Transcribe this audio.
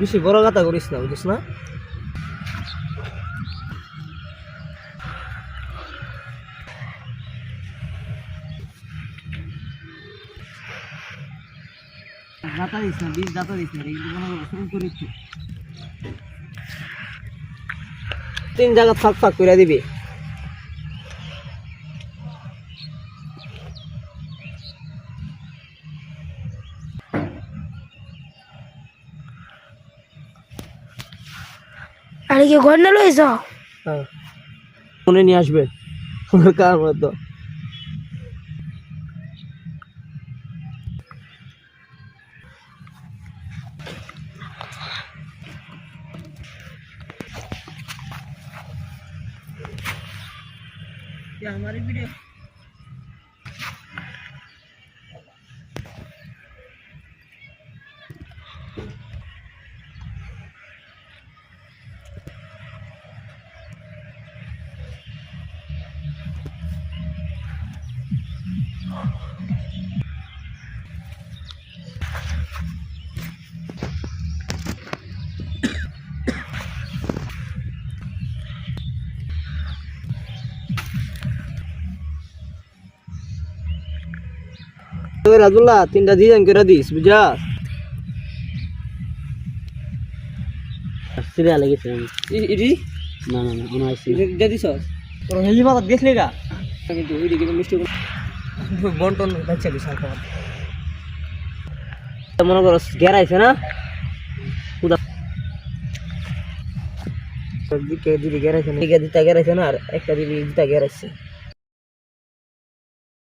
বেশি বড় কথা করিস না বুঝিস না দাতা দিস না বীজ দাতা দিস না শুরু তুই। তিন জায়গা ফাঁক ফাঁক করে দিবি। আরে কি ঘর না লইছ? হ্যাঁ। ফোনে নিয়ে আসবে। তোমার কার মতো हमारी वीडियो ওই রাজুল্লাহ তিনটা ডিজাইন করে দিস বুঝা? সিরিয়াল লেগেছে ইডি? না না না আমার দিয়ে দিস। তোর হেলি দেখলি কিন্তু দিকে মিষ্টি বন্টন বাচ্চা বিশাল খাবার মনে করো গেরাইছে না? দিকে দিদি গেরাইছে না। দিকে দিতে গেরাইছে না আর একটা দিদি দিতে গেরাইছে